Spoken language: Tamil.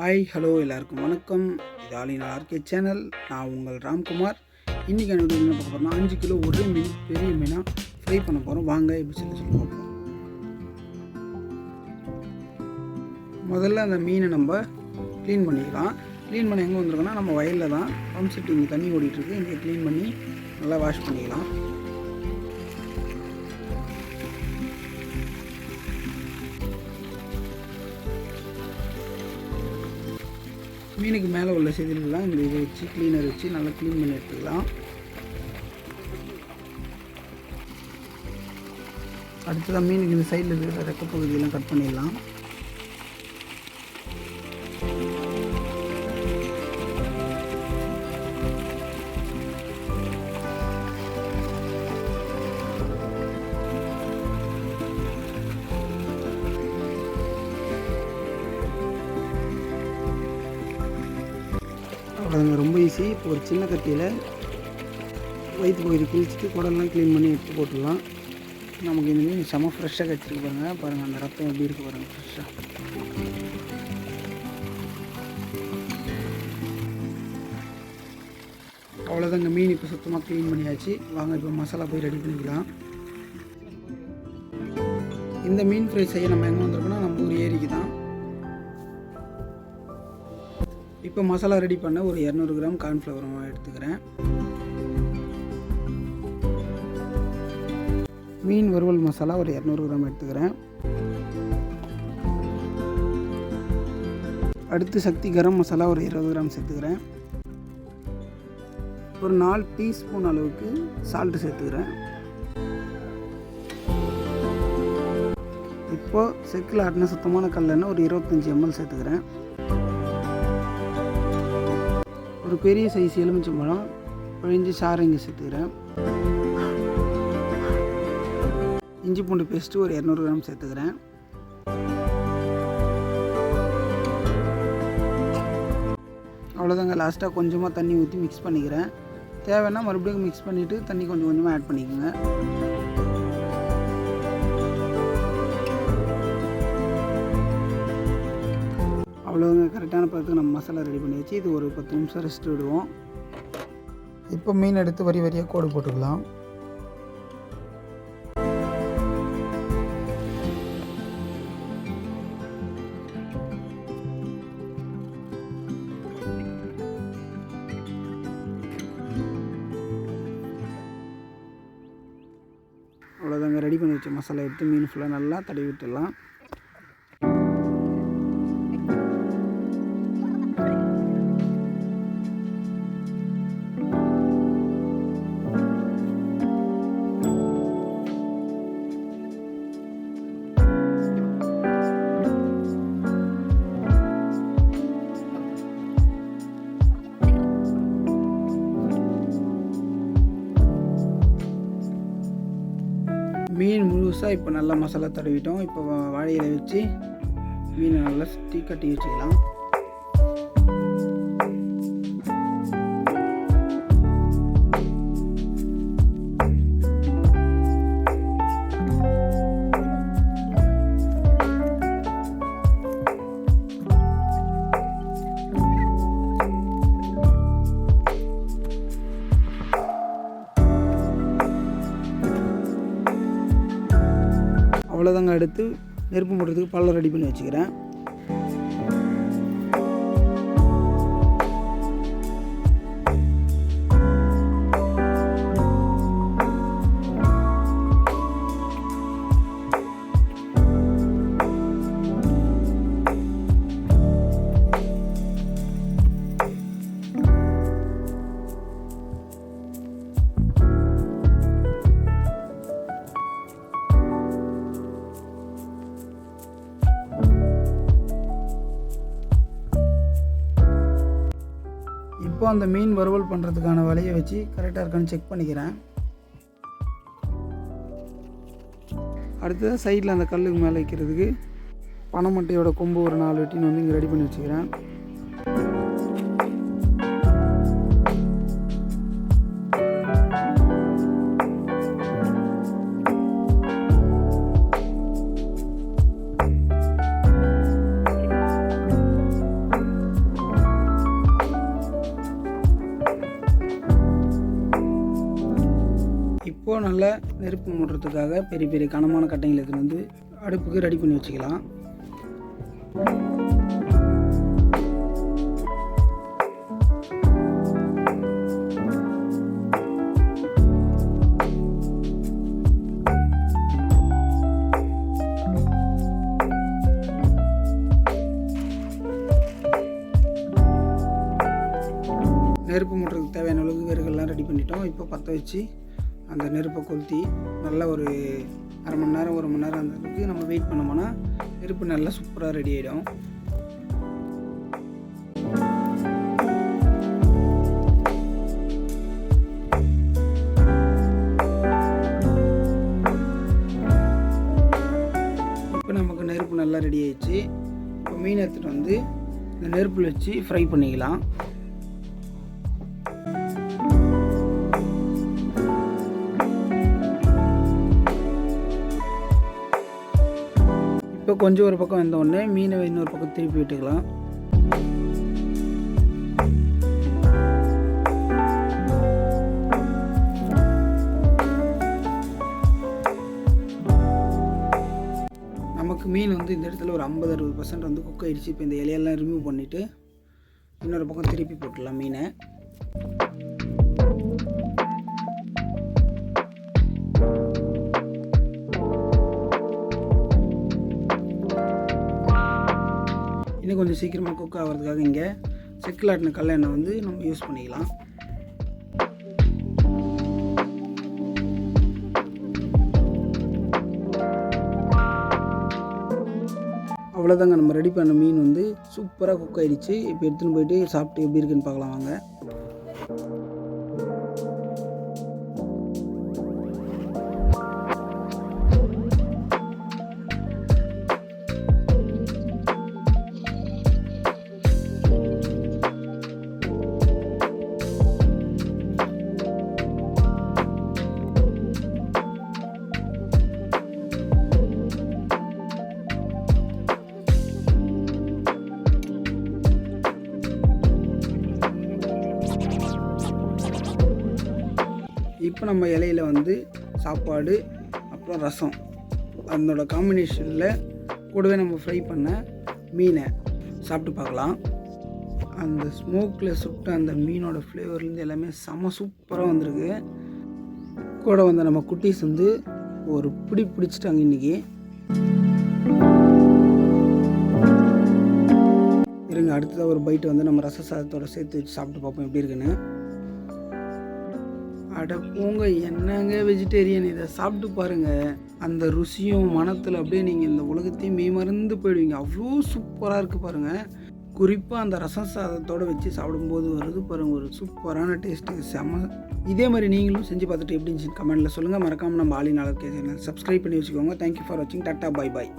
ஹாய் ஹலோ எல்லாருக்கும் வணக்கம். இது ஆலின் ஆர்கே சேனல் நான் உங்கள் ராம்குமார். இன்றைக்கி என்னோட என்ன பார்க்க போகிறோம்னா அஞ்சு கிலோ ஒரே மீன் பெரிய மீனாக ஃப்ரை பண்ண போகிறோம் வாங்க எப்படி சொல்லி சொல்லி பார்ப்போம். முதல்ல அந்த மீனை நம்ம க்ளீன் பண்ணிக்கலாம். க்ளீன் பண்ண எங்கே வந்திருக்கோன்னா நம்ம வயலில் தான் பம்ப் செட் இங்கே தண்ணி ஓடிட்டுருக்கு இங்கே க்ளீன் பண்ணி நல்லா வாஷ் பண்ணிக்கலாம். மீனுக்கு மேலே உள்ள செதில்கள்லாம் இந்த இதை வச்சு க்ளீனர் வச்சு நல்லா க்ளீன் பண்ணி எடுத்துக்கலாம். அடுத்ததாக மீனுக்கு இந்த சைடில் இருக்கிற ரெக்க பகுதியெல்லாம் கட் பண்ணிடலாம். அவ்வளோதாங்க ரொம்ப ஈஸி இப்போ ஒரு சின்ன கத்தியில் வயிற்று பகுதி கிழிச்சிட்டு குடல்லாம் க்ளீன் பண்ணி எடுத்து போட்டுடலாம். நமக்கு இந்த மீன் செம ஃப்ரெஷ்ஷாக கிடச்சிருக்கு பாருங்கள் பாருங்கள் அந்த ரத்தம் எப்படி இருக்குது பாருங்கள் ஃப்ரெஷ்ஷாக அவ்வளோதாங்க மீன் இப்போ சுத்தமாக க்ளீன் பண்ணியாச்சு. வாங்க இப்போ மசாலா போய் ரெடி பண்ணிக்கலாம். இந்த மீன் ஃப்ரை செய்ய நம்ம எங்கே வந்திருக்கோம்னா நம்ம ஊர் ஏரிக்கு தான். இப்போ மசாலா ரெடி பண்ண ஒரு இரநூறு கிராம் கார்ன்ஃப்ளவர் எடுத்துக்கிறேன். மீன் வறுவல் மசாலா ஒரு இரநூறு கிராம் எடுத்துக்கிறேன். அடுத்து சக்தி கரம் மசாலா ஒரு இருபது கிராம் சேர்த்துக்கிறேன். ஒரு நாலு டீஸ்பூன் அளவுக்கு சால்ட்டு சேர்த்துக்கிறேன். இப்போது செக்கில் ஆட்டின சுத்தமான கல்லெண்ணெய் ஒரு இருபத்தஞ்சி எம்எல் சேர்த்துக்கிறேன். ஒரு பெரிய சைஸ் எலுமிச்சம்பழம் பிழிஞ்சு சாறு இங்கே சேர்த்துக்கிறேன். இஞ்சி பூண்டு பேஸ்ட்டு ஒரு இரநூறு கிராம் சேர்த்துக்கிறேன். அவ்வளோதாங்க லாஸ்ட்டாக கொஞ்சமாக தண்ணி ஊற்றி மிக்ஸ் பண்ணிக்கிறேன். தேவைன்னா மறுபடியும் மிக்ஸ் பண்ணிவிட்டு தண்ணி கொஞ்சம் கொஞ்சமாக ஆட் பண்ணிக்கோங்க. அவ்வளோங்க கரெக்டான பதத்துக்கு நம்ம மசாலா ரெடி பண்ணி வச்சு இது ஒரு பத்து நிமிஷம் ரெஸ்ட் விடுவோம். இப்போ மீன் எடுத்து வரி வரியாக கோடு போட்டுக்கலாம். அவ்வளோதாங்க ரெடி பண்ணி வச்ச மசாலா எடுத்து மீன் ஃபுல்லாக நல்லா தடவி விட்டுடலாம். இப்போ நல்லா மசாலா தடவிட்டோம். இப்போ வா- வாழை இலை வச்சு மீனை நல்லா சுற்றி கட்டி வச்சுக்கலாம் அவ்வளோதாங்க எடுத்து நெருப்பு மூட்டுறதுக்கு பள்ளம் ரெடி பண்ணி வச்சுக்கிறேன். இப்போ அந்த மீன் வறுவல் பண்ணுறதுக்கான வலையை வச்சு கரெக்டாக இருக்கான்னு செக் பண்ணிக்கிறேன். அடுத்தது சைடில் அந்த கல்லுக்கு மேலே வைக்கிறதுக்கு பனைமட்டையோட கொம்பு ஒரு நாலு வெட்டின்னு வந்து இங்கே ரெடி பண்ணி வச்சுக்கிறேன். இப்போ நல்லா நெருப்பு மூடுறதுக்காக பெரிய பெரிய கனமான கட்டைங்களை எடுத்துன்னு வந்து அடுப்புக்கு ரெடி பண்ணி வச்சுக்கலாம். நெருப்பு மூட்டுறதுக்கு தேவையான அளவுக்கு வேர்கள்லாம் ரெடி பண்ணிட்டோம். இப்போ பற்ற வச்சு அந்த நெருப்பை கொளுத்தி நல்லா ஒரு அரை மணி நேரம் ஒரு மணி நேரம் அந்த அளவுக்கு நம்ம வெயிட் பண்ணோம்னா நெருப்பு நல்லா சூப்பராக ரெடி ஆகிடும் இப்போ நமக்கு நெருப்பு நல்லா ரெடி ஆயிடுச்சு. இப்போ மீன் எடுத்துகிட்டு வந்து இந்த நெருப்பில் வச்சு ஃப்ரை பண்ணிக்கலாம். இப்போ கொஞ்சம் ஒரு பக்கம் வந்த உடனே மீனை இன்னொரு பக்கம் திருப்பி விட்டுக்கலாம். நமக்கு மீன் வந்து இந்த இடத்துல ஒரு ஐம்பது அறுபது பர்சன்ட் வந்து குக் ஆயிடுச்சு. இப்போ இந்த இலையெல்லாம் ரிமூவ் பண்ணிவிட்டு இன்னொரு பக்கம் திருப்பி போட்டுடலாம் மீனை. இன்னும் கொஞ்சம் சீக்கிரமாக குக் ஆகிறதுக்காக இங்கே செக்கில் ஆட்டின கல்லெண்ணெய் வந்து நம்ம யூஸ் பண்ணிக்கலாம். அவ்வளோதாங்க நம்ம ரெடி பண்ண மீன் வந்து சூப்பராக குக் ஆகிடுச்சு இப்போ எடுத்துன்னு போயிட்டு சாப்பிட்டு எப்படி இருக்குன்னு பார்க்கலாம் வாங்க. இப்போ நம்ம இலையில வந்து சாப்பாடு அப்புறம் ரசம். அதனோட காம்பினேஷனில் கூடவே நம்ம ஃப்ரை பண்ண மீனை சாப்பிட்டு பார்க்கலாம். அந்த ஸ்மோக்கில் சுட்ட அந்த மீனோட ஃப்ளேவர்லேருந்து எல்லாமே செம சூப்பராக வந்திருக்கு. கூட வந்த நம்ம குட்டீஸ் வந்து ஒரு பிடி பிடிச்சிட்டாங்க இன்றைக்கி இருங்க அடுத்ததாக ஒரு பைட்டு வந்து நம்ம ரச சாதத்தோட சேர்த்து வச்சு சாப்பிட்டு பார்ப்போம் எப்படி இருக்குன்னு. அட போங்க என்னங்க வெஜிடேரியன் இதை சாப்பிட்டு பாருங்க. அந்த ருசியும் மனத்தில் அப்படியே நீங்கள் இந்த உலகத்தையும் மெய்மறந்து போயிடுவீங்க. அவ்வளோ சூப்பராக இருக்குது பாருங்கள் குறிப்பாக அந்த ரசம் சாதத்தோடு வச்சு சாப்பிடும்போது வருது பாருங்கள் ஒரு சூப்பரான டேஸ்ட்டு செம. இதே மாதிரி நீங்களும் செஞ்சு பார்த்துட்டு எப்படி இருந்துச்சு கமெண்ட்டில் சொல்லுங்கள் மறக்காமல் நம்ம ஆலின் அளவுக்கு சப்ஸ்கிரைப் பண்ணி வச்சுக்கோங்க. தேங்க்யூ ஃபார் வாட்சிங் டாட்டா பாய் பாய்